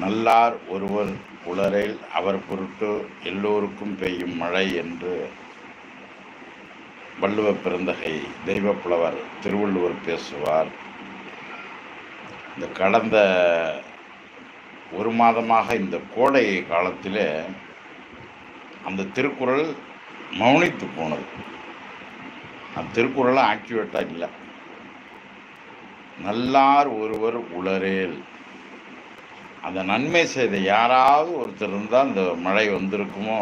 நல்லார் ஒருவர் உளரேல் அவர் பொருட்டு எல்லோருக்கும் பெய்யும் மழை என்று வள்ளுவ பிறந்தகை தெய்வப்புலவர் திருவள்ளுவர் பேசுவார். இந்த கடந்த ஒரு மாதமாக இந்த கோடை காலத்தில் அந்த திருக்குறள் மௌனித்து போனது. அந்த திருக்குறளை ஆக்டிவேட்டாக இல்லை. நல்லார் ஒருவர் உளரேல் அந்த நன்மை செய்த யாராவது ஒருத்தர் இருந்தால் அந்த மழை வந்திருக்குமோ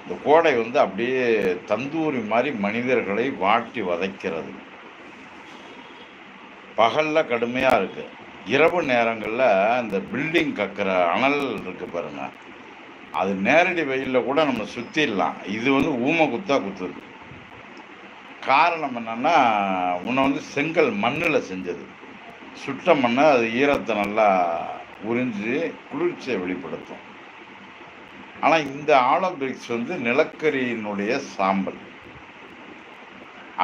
இந்த கோடை வந்து அப்படியே தந்தூரி மாதிரி மனிதர்களை வாட்டி வதைக்கிறது. பகலில் கடுமையாக இருக்குது இரவு நேரங்களில் இந்த பில்டிங் கக்கிற அனல் இருக்குது பாருங்கள் அது நேரடி வெயிலில் கூட நம்ம சுற்றிடலாம் இது வந்து ஊமை குத்தா குத்துது. காரணம் என்னென்னா உன்னை வந்து செங்கல் மண்ணில் செஞ்சது. சுட்ட மண்ணை அது ஈரத்தை நல்லா உறிஞ்சி குளிர்ச்சியை வெளிப்படுத்தும். ஆனால் இந்த ஆலம்பிக்ஸ் வந்து நிலக்கரியினுடைய சாம்பல்.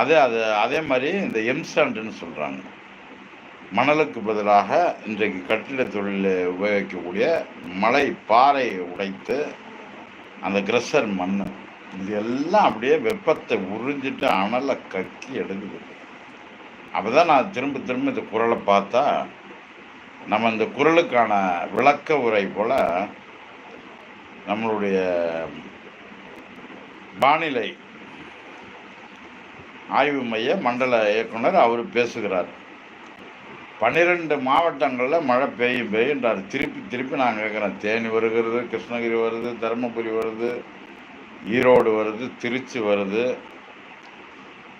அது அது அதே மாதிரி இந்த எம்சாண்டுன்னு சொல்கிறாங்க மணலுக்கு பதிலாக இன்றைக்கு கட்டிட தொழிலில் உபயோகிக்கக்கூடிய மலை பாறையை உடைத்து அந்த கிரஷர் மண் இது எல்லாம் அப்படியே வெப்பத்தை உறிஞ்சிட்டு அனலை கக்கி எடுக்குது. அப்போ தான் நான் திரும்ப திரும்ப இந்த குரலை பார்த்தா நம்ம இந்த குரலுக்கான விளக்க உரை போல் நம்மளுடைய வானிலை ஆய்வு மைய மண்டல இயக்குனர் அவர் பேசுகிறார். பன்னிரெண்டு மாவட்டங்களில் மழை பெய்யும் பெய்யுன்றார். திருப்பி திருப்பி நான் கேட்குறேன் தேனி வருகிறது கிருஷ்ணகிரி வருது தருமபுரி வருது ஈரோடு வருது திருச்சி வருது.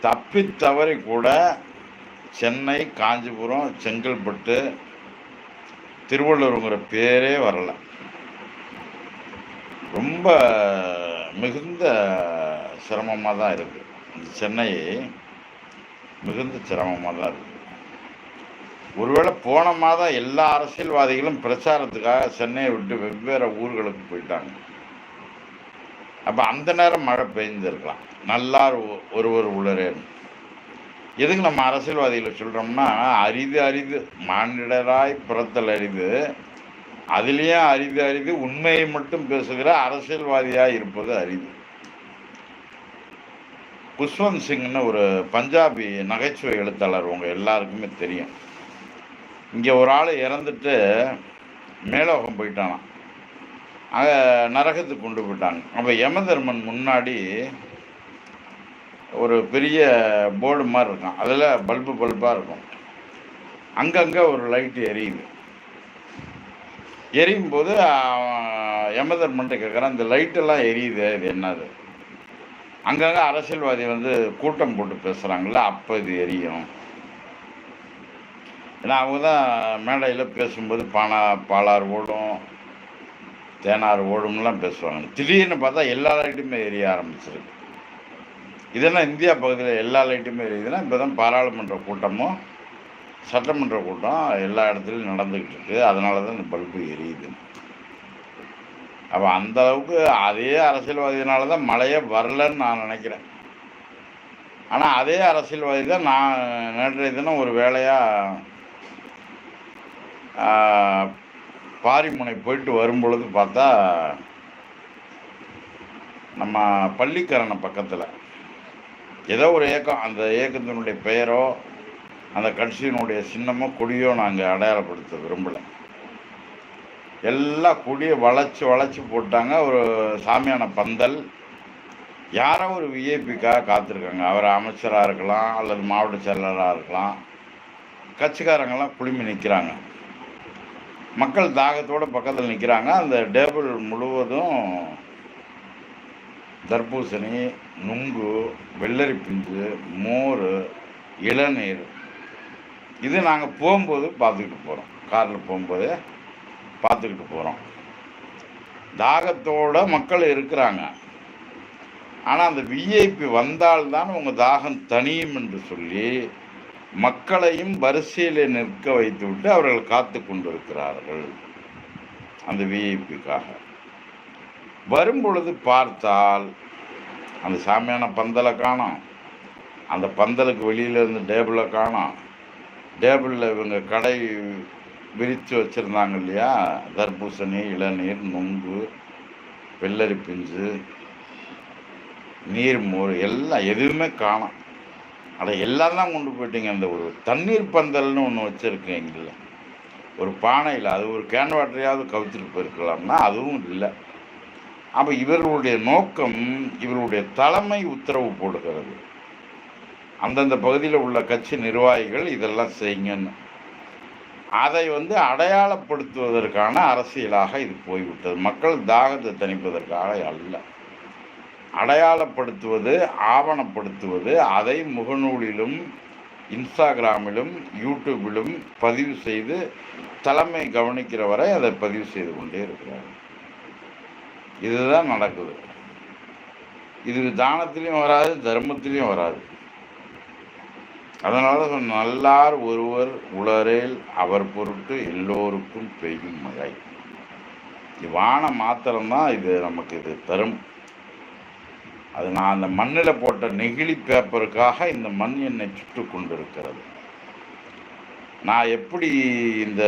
தப்பி தவறி கூட சென்னை காஞ்சிபுரம் செங்கல்பட்டு திருவள்ளுவருங்கிற பேரே வரல. ரொம்ப மிகுந்த சிரமமாக தான் இருக்குது இந்த சென்னை மிகுந்த சிரமமாக தான் இருக்குது ஒருவேளை போன மாதம் எல்லா அரசியல்வாதிகளும் பிரச்சாரத்துக்காக சென்னையை விட்டு வெவ்வேறு ஊர்களுக்கு போயிட்டாங்க. அப்போ அந்த நேரம் மழை பெய்ஞ்சிருக்கலாம் நல்லார் ஒ- ஒருவர் உள்ளரேன்னு எதுக்கு நம்ம அரசியல்வாதிகளை சொல்கிறோம்னா அரிது அரிது மானிடராய் பிறத்தல் அரிது அதுலேயும் அரிது அரிது உண்மையை மட்டும் பேசுகிற அரசியல்வாதியாக இருப்பது அரிது. குஷ்வந்த் சிங்னு ஒரு பஞ்சாபி நகைச்சுவை எழுத்தாளர் உங்க எல்லாருக்குமே தெரியும். இங்கே ஒரு ஆள் இறந்துட்டு மேலோகம் போயிட்டானாம். அங்கே நரகத்துக்கு கொண்டு போயிட்டாங்க. அப்போ யமதர்மன் முன்னாடி ஒரு பெரிய போர்டு மாதிரி இருக்கும். அதில் பல்பு பல்பாக இருக்கும். அங்கங்கே ஒரு லைட்டு எரியுது. எரியும் போது யமதர்மன்ட்ட கேட்குறான் இந்த லைட்டெல்லாம் எரியுது இது என்னது? அங்கங்கே அரசியல்வாதி வந்து கூட்டம் போட்டு பேசுகிறாங்கள அப்போ இது எரியும். ஏன்னா அவங்க தான் மேடையில் பேசும்போது பானா பாலார் ஓடும் தேனார் ஓடும்லாம் பேசுவாங்க. திடீர்னு பார்த்தா எல்லா லைட்டுமே எரிய ஆரம்பிச்சிருக்கு. இதெல்லாம் இந்தியா பகுதியில் எல்லா லைட்டுமே எரியுதுன்னா இப்போ தான் பாராளுமன்ற கூட்டமும் சட்டமன்ற கூட்டம் எல்லா இடத்துலையும் நடந்துக்கிட்டு இருக்கு. அதனால தான் இந்த பல்பு எரியுது. அப்போ அந்த அளவுக்கு அதே அரசியல்வாதியினால தான் மழையே வரலன்னு நான் நினைக்கிறேன். ஆனால் அதே அரசியல்வாதி தான் நான் நேற்றைய தினம் ஒரு வேலையாக பாரிமுனை போயிட்டு வரும்பொழுது பார்த்தா நம்ம பள்ளிக்கரணை பக்கத்தில் ஏதோ ஒரு இயக்கம் அந்த இயக்கத்தினுடைய பெயரோ அந்த கட்சியினுடைய சின்னமோ கொடியோ நாங்கள் அடையாளப்படுத்த விரும்பலை. எல்லா கொடியை வளைச்சி வளைச்சி போட்டாங்க. ஒரு சாமியான பந்தல். யாரோ ஒரு விஐபிக்காக காத்திருக்காங்க. அவர் அமைச்சராக இருக்கலாம் அல்லது மாவட்ட செயலராக இருக்கலாம். கட்சிக்காரங்கெல்லாம் குழுமி நிற்கிறாங்க மக்கள் தாகத்தோடு பக்கத்தில் நிற்கிறாங்க அந்த டேபிள் முழுவதும் தர்பூசணி நுங்கு வெள்ளரி பிஞ்சு மோர் இளநீர். இது நாங்கள் போகும்போது பார்த்துக்கிட்டு போகிறோம் காரில் போகும்போது பார்த்துக்கிட்டு போகிறோம் தாகத்தோட மக்கள் இருக்கிறாங்க. ஆனால் அந்த விஐபி வந்தால்தான் உங்கள் தாகம் தனியும் என்று சொல்லி மக்களையும் வரிசையில் நிற்க வைத்துவிட்டு அவர்கள் காத்து கொண்டிருக்கிறார்கள். அந்த விஐபிக்காக வரும் பொழுது பார்த்தால் அந்த சாமியான பந்தலை காணோம். அந்த பந்தலுக்கு வெளியில் இருந்து டேபிளை காணோம். டேபிளில் இவங்க கடை விரித்து வச்சுருந்தாங்க இல்லையா? தர்பூசணி இளநீர் நொங்கு வெள்ளரி பிஞ்சு நீர் மோர் எல்லாம் எதுவுமே காணோம். அதை எல்லாம் தான் கொண்டு போயிட்டீங்க. அந்த ஒரு தண்ணீர் பந்தல்னு ஒன்று வச்சுருக்கேன் ஒரு பானையில் அது ஒரு கேன் வாட்டரையாவது கவிச்சிட்டு போயிருக்கலாம்னா அதுவும் இல்லை. அப்போ இவர்களுடைய நோக்கம் இவருடைய தலைமை உத்தரவு போடுகிறது. அந்தந்த பகுதியில் உள்ள கட்சி நிர்வாகிகள் இதெல்லாம் செய்யுங்கன்னு. அதை வந்து அடையாளப்படுத்துவதற்கான அரசியலாக இது போய்விட்டது. மக்கள் தாகத்தை தணிப்பதற்காக அல்ல. அடையாளப்படுத்துவது ஆவணப்படுத்துவது அதை முகநூலிலும் இன்ஸ்டாகிராமிலும் யூடியூபிலும் பதிவு செய்து தலைமை கவனிக்கிற வரை அதை பதிவு செய்து கொண்டே இருக்கிறார்கள். இதுதான் நடக்குது. இது தானத்திலையும் வராது தர்மத்திலையும் வராது. அதனால நல்லார் ஒருவர் உளரேல் அவர் பொருட்டு எல்லோருக்கும் பெய்யும் மழை. வான மாத்திரம்தான் இது நமக்கு இது தரும். அது நான் அந்த மண்ணில் போட்ட நெகிழி பேப்பருக்காக இந்த மண் என்னை சுட்டு கொண்டிருக்கிறது. நான் எப்படி இந்த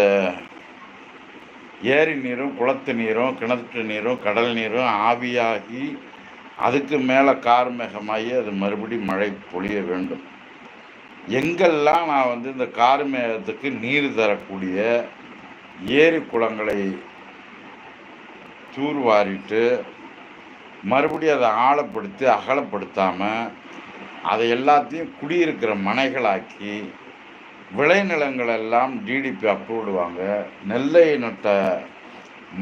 ஏரி நீரும் குளத்து நீரும் கிணற்று நீரும் கடல் நீரும் ஆவியாகி அதுக்கு மேலே கார்மேகமாகி அது மறுபடி மழை பொழிய வேண்டும். எங்கெல்லாம் நான் வந்து இந்த கார்மேகத்துக்கு நீர் தரக்கூடிய ஏரி குளங்களை தூர்வாரிட்டு மறுபடியும் அதை ஆழப்படுத்தி அகலப்படுத்தாமல் அதை எல்லாத்தையும் குடியிருக்கிற மனைகளாக்கி விளைநிலங்களெல்லாம் டிடிபி அப்ரூவ்டுவாங்க நெல்லை நட்ட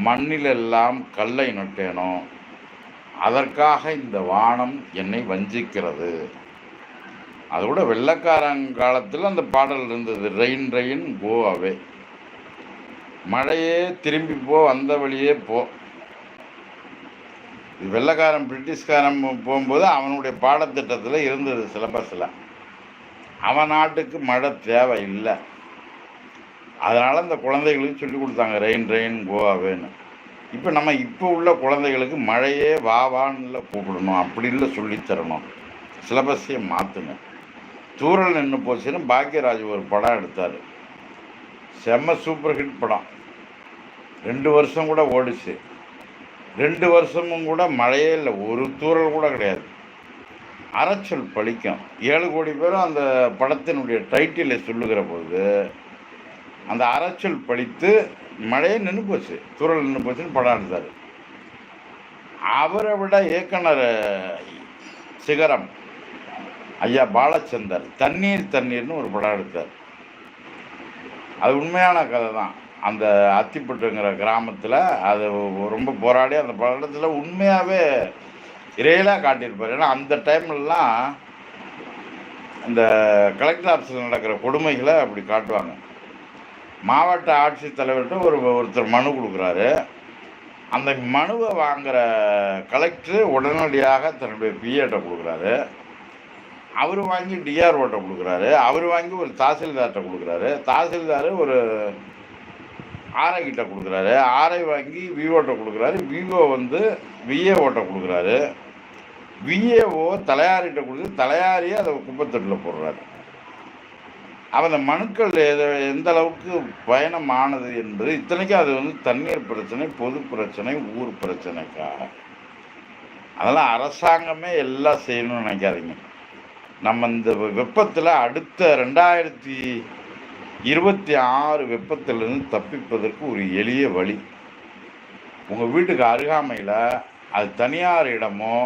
மண்ணிலெல்லாம் கல்லை நட்டேனோ அதற்காக இந்த வானம் என்னை வஞ்சிக்கிறது. அதோட வெள்ளக்காரங்காலத்தில் அந்த பாடல் இருந்தது ரெயின் ரெயின் கோ அவே மழையே திரும்பி போ வந்த வழியே போ. வெள்ளக்காரன் பிரிட்டிஷ்காரன் போகும்போது அவனுடைய பாடத்திட்டத்தில் இருந்தது சிலபஸில் அவன் நாட்டுக்கு மழை தேவை இல்லை அதனால் அந்த குழந்தைகளுக்கு சொல்லி கொடுத்தாங்க ரெயின் ரெயின் கோவாவேன்னு. இப்போ நம்ம இப்போ உள்ள குழந்தைகளுக்கு மழையே வா வான்னு கூப்பிடணும் அப்படி இல்லை சொல்லித்தரணும் சிலபஸையே மாற்றுங்க தூரல் நின்று போச்சுன்னு பாக்யராஜ் ஒரு படம் எடுத்தார். செம்ம சூப்பர் ஹிட் படம். ரெண்டு வருஷம் கூட ஓடிச்சு. ரெண்டு வருஷமும் கூட மழையே இல்லை ஒரு தூரல் கூட கிடையாது. அரைச்சல் பழிக்கும். ஏழு கோடி பேரும் அந்த படத்தினுடைய டைட்டிலை சொல்லுகிற போது அந்த அரைச்சல் பழித்து மழையே நின்று போச்சு. துறல் நின்று போச்சுன்னு படம் எடுத்தார். அவரை விட இயக்குனர் சிகரம் ஐயா பாலச்சந்தர் தண்ணீர் தண்ணீர்னு ஒரு படம் எடுத்தார். அது உண்மையான கதை தான். அந்த அத்திப்பட்டுங்கிற கிராமத்தில் அது ரொம்ப போராடி அந்த படத்தில் உண்மையாகவே ரியலாக காட்டியிருப்பார். ஏன்னா அந்த டைம்லலாம் இந்த கலெக்டர் ஆஃபீஸில் நடக்கிற கொடுமைகளை அப்படி காட்டுவாங்க. மாவட்ட ஆட்சித்தலைவர்கிட்ட ஒரு ஒருத்தர் மனு கொடுக்குறாரு. அந்த மனுவை வாங்குகிற கலெக்டர் உடனடியாக தன்னுடைய பிஏட்டை கொடுக்குறாரு. அவர் வாங்கி டிஆர்ஓட்ட கொடுக்குறாரு. அவர் வாங்கி ஒரு தாசில்தார்கிட்ட கொடுக்குறாரு. தாசில்தார் ஒரு ஆர்ஐ கிட்ட கொடுக்குறாரு. ஆர்ஐ வாங்கி விஓட்ட கொடுக்குறாரு. விவோ வந்து விஏஓட்ட கொடுக்குறாரு. விஏஓ தலையாரிட்ட கொடுத்து தலையாரியே அதை குப்பத்தட்டில் போடுறாரு. அவன் அந்த மனுக்கள் எதை எந்த அளவுக்கு பயணமானது என்பது இத்தனைக்கும் அது வந்து தண்ணீர் பிரச்சனை பொது பிரச்சனை ஊர் பிரச்சனைக்காக அதெல்லாம் அரசாங்கமே எல்லாம் செய்யணும்னு நினைக்காதீங்க. நம்ம இந்த வெப்பத்தில் அடுத்த ரெண்டாயிரத்தி இருபத்தி ஆறு வெப்பத்திலிருந்து தப்பிப்பதற்கு ஒரு எளிய வழி. உங்கள் வீட்டுக்கு அருகாமையில் அது தனியார் இடமோ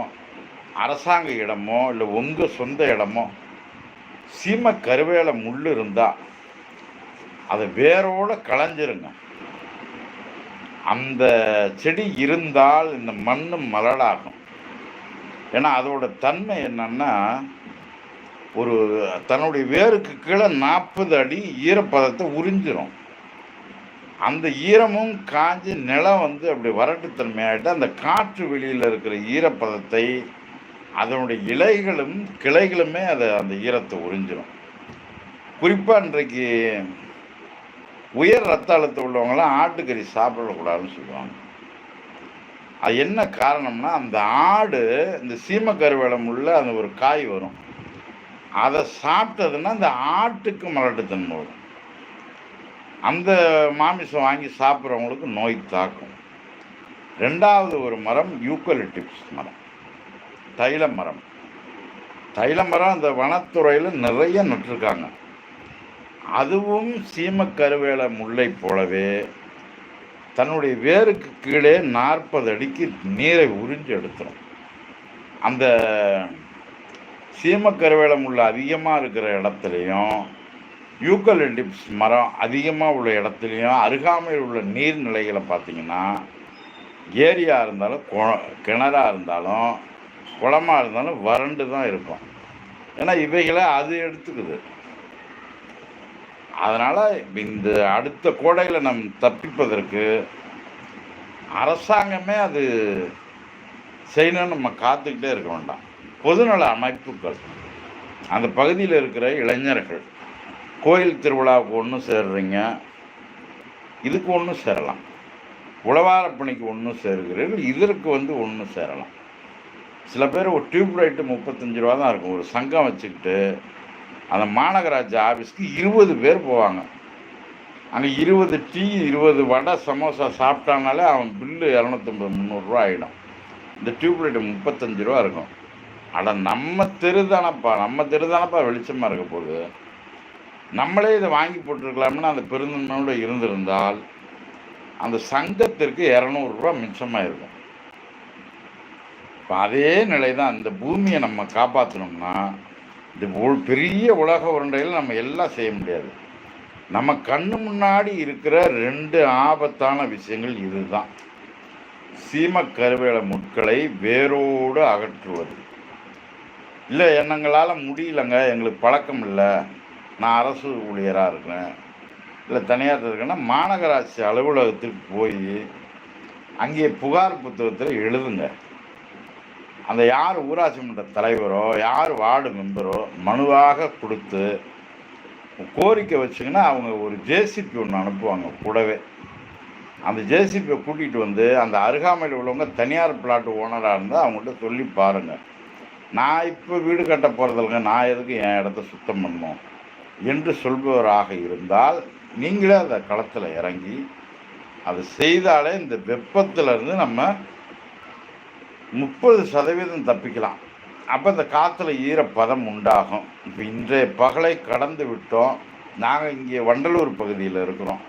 அரசாங்க இடமோ இல்லை உங்கள் சொந்த இடமோ சீம கருவேல முள் இருந்தால் அதை வேரோடு களைஞ்சிருங்க. அந்த செடி இருந்தால் இந்த மண் மலடாகும் ஏன்னா அதோட தன்மை என்னன்னா ஒரு தன்னுடைய வேருக்கு கீழே நாற்பது அடி ஈரப்பதத்தை உறிஞ்சிரும். அந்த ஈரமும் காஞ்சி நிலம் வந்து அப்படி வறட்டுத்தன்மையாகிட்டு அந்த காற்று வெளியில் இருக்கிற ஈரப்பதத்தை அதனுடைய இலைகளும் கிளைகளுமே அதை அந்த ஈரத்தை உறிஞ்சிடும் குறிப்பாக இன்றைக்கு உயர் ரத்த அழுத்தம் உள்ளவங்களாம் ஆட்டுக்கறி சாப்பிடக்கூடாதுன்னு சொல்லுவாங்க. அது என்ன காரணம்னா அந்த ஆடு இந்த சீமக்கருவேலம் உள்ள அந்த ஒரு காய் வரும். அதை சாப்பிட்டதுன்னா அந்த ஆட்டுக்கு மலட்டுத்தன்மை வரும். அந்த மாமிசம் வாங்கி சாப்பிட்றவங்களுக்கு நோய் தாக்கும். ரெண்டாவது ஒரு மரம் யூக்கலிட்டிப்ஸ் மரம். தைல மரம். தைல மரம் அந்த வனத்துறையில் நிறைய நட்டிருக்காங்க. அதுவும் சீமக்கருவேல முல்லை போலவே தன்னுடைய வேருக்கு கீழே நாற்பது அடிக்கு நீரை உறிஞ்சு எடுத்துரும். அந்த சீமக்கருவேல முள்ள அதிகமாக இருக்கிற இடத்துலையும் யூக்கலிப்டிப்ஸ் மரம் அதிகமாக உள்ள இடத்துலையும் அருகாமையில் உள்ள நீர்நிலைகளை பார்த்தீங்கன்னா ஏரியா இருந்தாலும் கிணறாக இருந்தாலும் குளமாக இருந்தாலும் வறண்டு தான் இருக்கும். ஏன்னா இவைகளை அது எடுத்துக்குது. அதனால் இந்த அடுத்த கோடையில் நம் தப்பிப்பதற்கு அரசாங்கமே அது செய்யணும்னு நம்ம காத்துக்கிட்டே இருக்க வேண்டாம். பொதுநல அமைப்புகள் அந்த பகுதியில் இருக்கிற இளைஞர்கள் கோயில் திருவிழாவுக்கு ஒன்று சேர்றீங்க இதுக்கு ஒன்று சேரலாம். உழவார பணிக்கு ஒன்று சேர்கிறீர்கள் இதற்கு வந்து ஒன்று சேரலாம். சில பேர் ஒரு டியூப் லைட்டு முப்பத்தஞ்சு ரூபா தான் இருக்கும். ஒரு சங்கம் வச்சுக்கிட்டு அந்த மாநகராட்சி ஆஃபீஸ்க்கு இருபது பேர் போவாங்க. அங்கே இருபது டீ இருபது வடை சமோசா சாப்பிட்டானாலே அவன் பில்லு இரநூத்தம்பது முந்நூறுரூவா ஆகிடும் இந்த டியூப் லைட்டு முப்பத்தஞ்சு ரூபா இருக்கும். அட நம்ம தெரு தானப்பா. நம்ம தெரு தானப்பா வெளிச்சமாக இருக்க போகுது. நம்மளே இதை வாங்கி போட்டிருக்கலாம்னு அந்த பெருந்தன்மையோடு இருந்திருந்தால் அந்த சங்கத்திற்கு இரநூறுபா மிச்சமாக இருக்கும் இப்போ அதே நிலை தான் அந்த பூமியை நம்ம காப்பாற்றணும்னா இந்த பெரிய உலக உருண்டையில் நம்ம எல்லாம் செய்ய முடியாது. நம்ம கண்ணு முன்னாடி இருக்கிற ரெண்டு ஆபத்தான விஷயங்கள் இதுதான். சீம கருவேல முட்களை வேரோடு அகற்றுவது. இல்லை எண்ணங்களால் முடியலங்க எங்களுக்கு பழக்கம் இல்லை நான் அரசு ஊழியராக இருக்கிறேன். இல்லை தனியார் இருக்கேன்னா மாநகராட்சி அலுவலகத்துக்கு போய் அங்கே புகார் புத்தகத்தில் எழுதுங்க. அந்த யார் ஊராட்சி மன்ற தலைவரோ யார் வார்டு மெம்பரோ மனுவாக கொடுத்து கோரிக்கை வச்சிங்கன்னா அவங்க ஒரு ஜேசிபி ஒன்று அனுப்புவாங்க கூடவே. அந்த ஜேசிபியை கூட்டிகிட்டு வந்து அந்த அருகாமையில் உள்ளவங்க தனியார் பிளாட் ஓனராக இருந்தால் அவங்கள்ட்ட சொல்லி பாருங்கள் நான் இப்போ வீடு கட்ட போகிறதில்லைங்க நான் எதுக்கு என் இடத்த சுத்தம் பண்ணணும் என்று சொல்பவராக இருந்தால் நீங்களே அந்த களத்தில் இறங்கி அது செய்தாலே இந்த வெப்பத்திலேருந்து நம்ம முப்பது சதவீதம் தப்பிக்கலாம். அப்போ இந்த காற்றுல ஈரப்பதம் உண்டாகும். இப்போ இன்றைய பகலை கடந்து விட்டோம். நாங்கள் இங்கே வண்டலூர் பகுதியில் இருக்கிறோம்.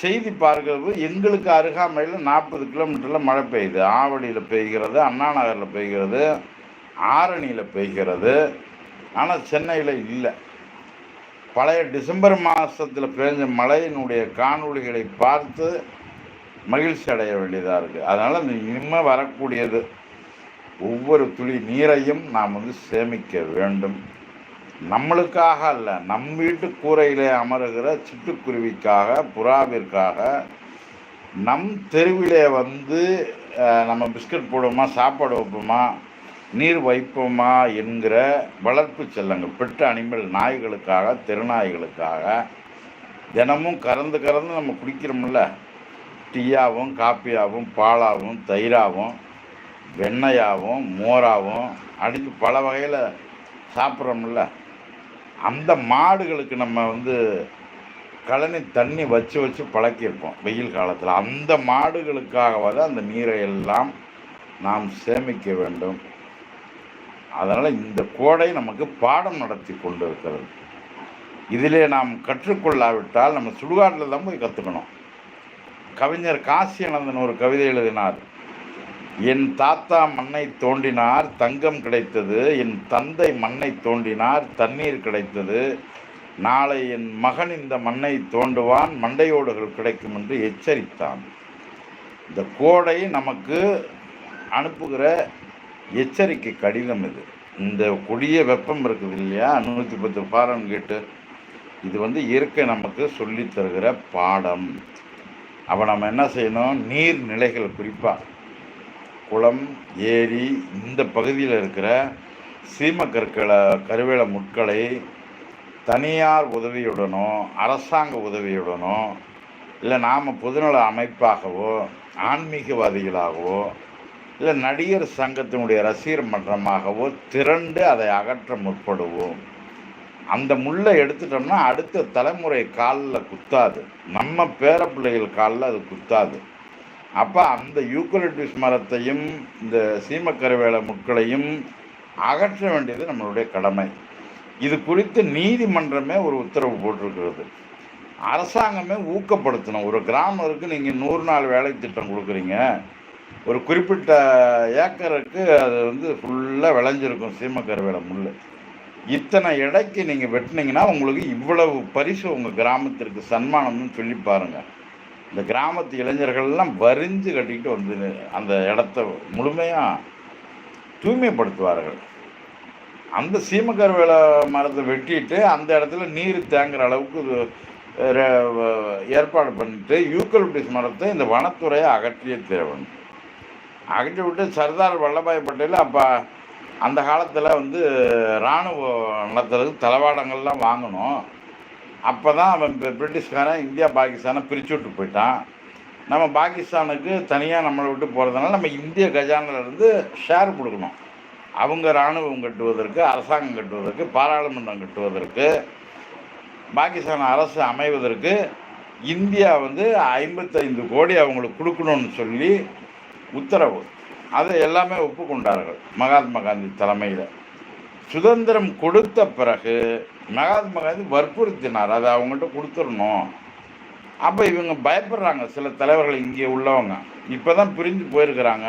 செய்தி பார்க்கிறது எங்களுக்கு அருகாமையில் நாற்பது கிலோமீட்டரில் மழை பெய்யுது. ஆவடியில் பெய்கிறது அண்ணா நகரில் பெய்கிறது ஆரணியில் பெய்கிறது. ஆனால் சென்னையில் இல்லை. பழைய டிசம்பர் மாதத்தில் பெஞ்ச மழையினுடைய காணொலிகளை பார்த்து மகிழ்ச்சி அடைய வேண்டியதாக இருக்குது அதனால் அந்த இனிமே வரக்கூடியது ஒவ்வொரு துளி நீரையும் நாம் வந்து சேமிக்க வேண்டும். நம்மளுக்காக அல்ல நம் வீட்டு கூரையிலே அமருகிற சிட்டுக்குருவிக்காக புறாவிற்காக நம் தெருவிலே வந்து நம்ம பிஸ்கட் போடுவோமா சாப்பாடு வைப்போமா நீர் வைப்போமா என்கிற வளர்ப்பு செல்லங்கள் பெற்ற அனிமல் நாய்களுக்காக தெருநாய்களுக்காக தினமும் கறந்து கறந்து நம்ம குடிக்கிறோம்ல. டீயாகவும் காப்பியாகவும் பாலாகவும் தயிராகவும் வெண்ணையாகவும் மோராகவும் அடித்து பல வகையில் சாப்பிட்றோம்ல. அந்த மாடுகளுக்கு நம்ம வந்து கழனி தண்ணி வச்சு வச்சு பழக்கியிருப்போம் வெயில் காலத்தில். அந்த மாடுகளுக்காகவாது அந்த நீரை எல்லாம் நாம் சேமிக்க வேண்டும். அதனால் இந்த கோடை நமக்கு பாடம் நடத்தி கொண்டு இருக்கிறது இதிலே நாம் கற்றுக்கொள்ளாவிட்டால் நம்ம சுடுகாட்டில் தான் போய் கற்றுக்கணும். கவிஞர் காசி அனந்தன் ஒரு கவிதை எழுதினார். என் தாத்தா மண்ணை தோண்டினார் தங்கம் கிடைத்தது. என் தந்தை மண்ணை தோண்டினார் தண்ணீர் கிடைத்தது. நாளை என் மகன் இந்த மண்ணை தோண்டுவான் மண்டையோடுகள் கிடைக்கும் என்று எச்சரித்தான். இந்த கோடை நமக்கு அனுப்புகிற எச்சரிக்கை கடிதம் இது. இந்த கொடிய வெப்பம் இருக்குது இல்லையா? நூற்றி பத்து ஃபாரன் கேட்டு இது வந்து இயற்கை நமக்கு சொல்லித் தருகிற பாடம். அப்போ நம்ம என்ன செய்யணும்? நீர்நிலைகள் குறிப்பாக குளம் ஏரி இந்த பகுதியில் இருக்கிற சீமக்கற்களை கருவேல முட்களை தனியார் உதவியுடனோ அரசாங்க உதவியுடனோ இல்லை நாம் பொதுநல அமைப்பாகவோ ஆன்மீகவாதிகளாகவோ இல்லை நடிகர் சங்கத்தினுடைய ரசிகர் மன்றமாகவோ திரண்டு அதை அகற்ற முற்படுவோம். அந்த முள்ளை எடுத்துட்டோம்னா அடுத்த தலைமுறை காலில் குத்தாது. நம்ம பேர பிள்ளைகள் காலில் அது குத்தாது. அப்போ அந்த யூக்கலிட்டிஸ் மரத்தையும் இந்த சீமக்கருவேல முட்களையும் அகற்ற வேண்டியது நம்மளுடைய கடமை. இது குறித்து நீதிமன்றமே ஒரு உத்தரவு போட்டிருக்கிறது. அரசாங்கமே ஊக்கப்படுத்தணும். ஒரு கிராமருக்கு நீங்கள் நூறு நாள் வேலை திட்டம் கொடுக்குறீங்க. ஒரு குறிப்பிட்ட ஏக்கருக்கு அது வந்து ஃபுல்லாக விளைஞ்சிருக்கும் சீமக்கருவேல முள் இத்தனை இடைக்கு நீங்கள் வெட்டினீங்கன்னா உங்களுக்கு இவ்வளவு பரிசு உங்கள் கிராமத்திற்கு சன்மானம்னு சொல்லி பாருங்கள் இந்த கிராமத்து இளைஞர்கள்லாம் வரிஞ்சு கட்டிக்கிட்டு வந்து அந்த இடத்த முழுமையாக தூய்மைப்படுத்துவார்கள். அந்த சீமக்கருவேல மரத்தை வெட்டிட்டு அந்த இடத்துல நீர் தேங்குற அளவுக்கு ஏற்பாடு பண்ணிட்டு யூக்கலிப்டிஸ் மரத்தை இந்த வனத்துறையை அகற்றியே தேவன் அகற்றி விட்டு சர்தார் வல்லபாய் பட்டேல் அப்போ அந்த காலத்தில் வந்து இராணுவ நடத்துறதுக்கு தளவாடங்கள்லாம் வாங்கணும். அப்போ தான் அவன் பிரிட்டிஷ்காரன் இந்தியா பாகிஸ்தானை பிரித்து விட்டு போயிட்டான். நம்ம பாகிஸ்தானுக்கு தனியாக நம்மளை விட்டு போகிறதுனால நம்ம இந்திய கஜானால இருந்து ஷேர் கொடுக்கணும். அவங்க இராணுவம் கட்டுவதற்கு அரசாங்கம் கட்டுவதற்கு பாராளுமன்றம் கட்டுவதற்கு பாகிஸ்தான் அரசு அமைவதற்கு இந்தியா வந்து ஐம்பத்தைந்து கோடி அவங்களுக்கு கொடுக்கணும்னு சொல்லி உத்தரவு. அதை எல்லாமே ஒப்புக்கொண்டார்கள் மகாத்மா காந்தி தலைமையில். சுதந்திரம் கொடுத்த பிறகு மகாத்மா காந்தி வற்புறுத்தினார். அதை அவங்கள்ட்ட கொடுத்துடணும். அப்போ இவங்க பயப்படுறாங்க. சில தலைவர்கள் இங்கே உள்ளவங்க. இப்போ தான் பிரிஞ்சு போயிருக்கிறாங்க.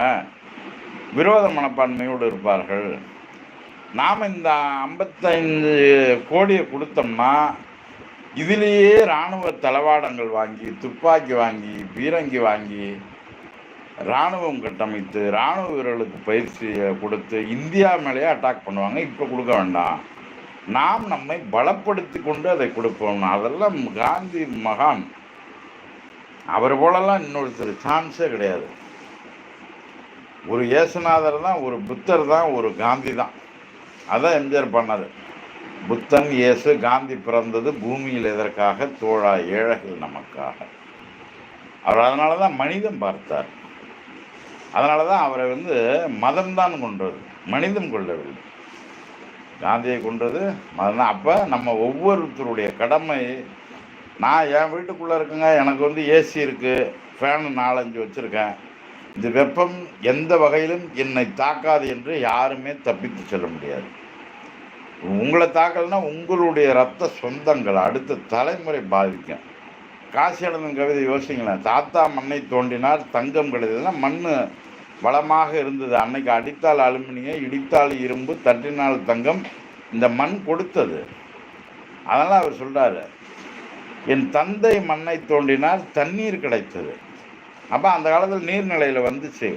விரோத மனப்பான்மையோடு இருப்பார்கள். நாம் இந்த ஐம்பத்தைந்து கோடியை கொடுத்தோம்னா இதிலேயே இராணுவ தளவாடங்கள் வாங்கி துப்பாக்கி வாங்கி பீரங்கி வாங்கி இராணுவம் கட்டமைத்து இராணுவ வீரர்களுக்கு பயிற்சியை கொடுத்து இந்தியா மேலேயே அட்டாக் பண்ணுவாங்க. இப்போ கொடுக்க வேண்டாம். நாம் நம்மை பலப்படுத்தி கொண்டு அதை கொடுப்போம். அதெல்லாம் காந்தி மகான். அவர் போலலாம் இன்னொருத்தர் சான்ஸே கிடையாது. ஒரு இயேசுநாதர் தான் ஒரு புத்தர் தான் ஒரு காந்தி தான். அதான் எம்ஜிஆர் பண்ணார். புத்தன் இயேசு காந்தி பிறந்தது பூமியில் எதற்காக? தோழா ஏழைகள் நமக்காக. அவர் அதனால தான் மனிதம் பார்த்தார். அதனால தான் அவரை வந்து மதம்தான் கொன்றது மனிதம் கொள்ளவில்லை. காந்தியை கொன்றது மதம் தான் அப்போ நம்ம ஒவ்வொருத்தருடைய கடமை நான் என் வீட்டுக்குள்ளே இருக்கேங்க எனக்கு வந்து ஏசி இருக்குது ஃபேனு நாலஞ்சு வச்சுருக்கேன். இந்த வெப்பம் எந்த வகையிலும் என்னை தாக்காது என்று யாருமே தப்பித்து செல்ல முடியாது. உங்களை தாக்கலைன்னா உங்களுடைய ரத்த சொந்தங்கள் அடுத்த தலைமுறை பாதிக்கும். காசி அடந்தன் கவிதை யோசிங்களேன். தாத்தா மண்ணை தோண்டினார் தங்கம் கிடைத்ததுன்னா மண் வளமாக இருந்தது. அன்னைக்கு அடித்தால் அலுமினியம் இடித்தால் இரும்பு தட்டினால் தங்கம் இந்த மண் கொடுத்தது. அதனால் அவர் சொல்கிறார் என் தந்தை மண்ணை தோண்டினார் தண்ணீர் கிடைத்தது. அப்போ அந்த காலத்தில் நீர்நிலையில் வந்துச்சு.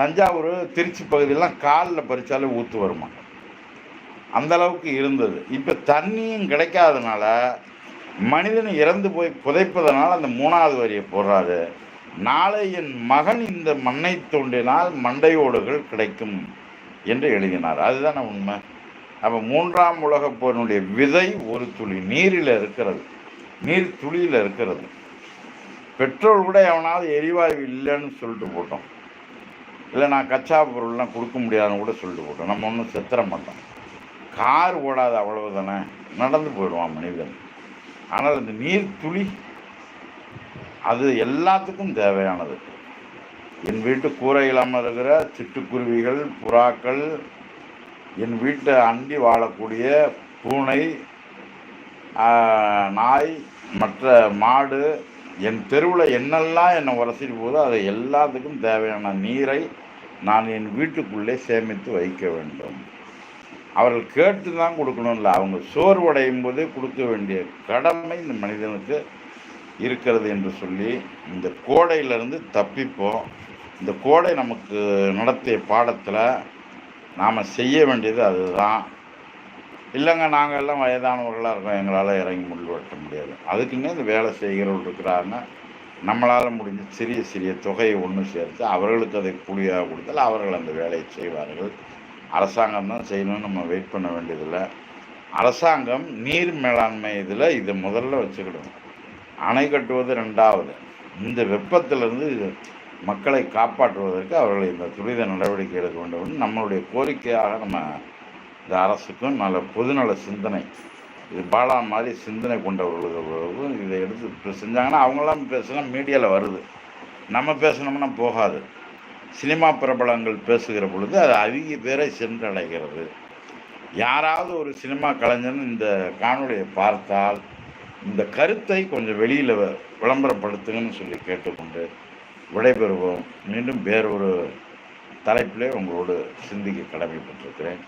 தஞ்சாவூர் திருச்சி பகுதியெல்லாம் காலில் பறித்தாலே ஊற்று வருமா அந்த அளவுக்கு இருந்தது. இப்போ தண்ணியும் கிடைக்காதனால மனிதன் இறந்து போய் புதைப்பதனால் அந்த மூணாவது வரியை போடுறாரு. நாளை என் மகன் இந்த மண்ணை தோண்டினால் மண்டையோடுகள் கிடைக்கும் என்று எழுதினார். அதுதானே உண்மை? அப்போ மூன்றாம் உலகப் போரினுடைய விதை ஒரு துளி நீரில் இருக்கிறது. நீர் துளியில் இருக்கிறது. பெட்ரோல் கூட எவனாவது எரிவாயு இல்லைன்னு சொல்லிட்டு போட்டோம். இல்லை நான் கச்சா பொருள்லாம் கொடுக்க முடியாதுன்னு கூட சொல்லிட்டு போட்டோம். நம்ம ஒன்றும் செத்துற மாட்டோம். கார் ஓடாது அவ்வளவுதானே? நடந்து போயிடுவான் மனிதன். ஆனால் இந்த நீர் துளி அது எல்லாத்துக்கும் தேவையானது. என் வீட்டு கூரை இல்லாமல் இருக்கிற சிட்டுக்குருவிகள் புறாக்கள் என் வீட்டை அண்டி வாழக்கூடிய பூனை நாய் மற்ற மாடு என் தெருவில் என்னெல்லாம் என்னை உரசிட்டு போதோ அது எல்லாத்துக்கும் தேவையான நீரை நான் என் வீட்டுக்குள்ளே சேமித்து வைக்க வேண்டும். அவர்கள் கேட்டு தான் கொடுக்கணும்ல. அவங்க சோர்வடையும் போதே கொடுக்க வேண்டிய கடமை இந்த மனிதனுக்கு இருக்கிறது என்று சொல்லி இந்த கோடையிலிருந்து தப்பிப்போம். இந்த கோடை நமக்கு நடத்திய பாடத்தில் நாம் செய்ய வேண்டியது அதுதான். இல்லைங்க நாங்கள் எல்லாம் வயதானவர்களாக இருக்கோம். எங்களால் இறங்கி முள் வெட்ட முடியாது. அதுக்குன்னே இந்த வேலை செய்கிறவர்கள் இருக்கிறாருன்னா நம்மளால் முடிஞ்ச சிறிய சிறிய தொகையை ஒன்று சேர்த்து அவர்களுக்கு அதை கூலியாக கொடுத்தால் அவர்கள் அந்த வேலையை செய்வார்கள். அரசாங்கம் தான் செய்யணும்னு நம்ம வெயிட் பண்ண வேண்டியதில்லை. அரசாங்கம் நீர் மேலாண்மை இதில் இதை முதல்ல வச்சுக்கிடணும். அணை கட்டுவது ரெண்டாவது. இந்த வெப்பத்திலிருந்து மக்களை காப்பாற்றுவதற்கு அவர்கள் இந்த துரித நடவடிக்கை எடுக்க வேண்டும் நம்மளுடைய கோரிக்கையாக நம்ம இந்த அரசுக்கும் நல்ல பொதுநல சிந்தனை இது பாலா மாதிரி சிந்தனை கொண்டவர்களுக்கும் இதை எடுத்து செஞ்சாங்கன்னா அவங்களாம் பேசினா மீடியாவில் வருது. நம்ம பேசினோம்னா போகாது. சினிமா பிரபலங்கள் பேசுகிற பொழுது அது அதிக பேரை சென்றடைகிறது. யாராவது ஒரு சினிமா கலைஞன் இந்த காணொலியை பார்த்தால் இந்த கருத்தை கொஞ்சம் வெளியில் விளம்பரப்படுத்துங்கன்னு சொல்லி கேட்டுக்கொண்டு விடைபெறுவோம். மீண்டும் வேறொரு தலைப்பிலே உங்களோடு சிந்திக்க கடமைப்பட்டிருக்கிறேன்.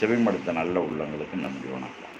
செவிமடுத்த நல்ல உள்ளங்களுக்கு நன்றி வணக்கம்.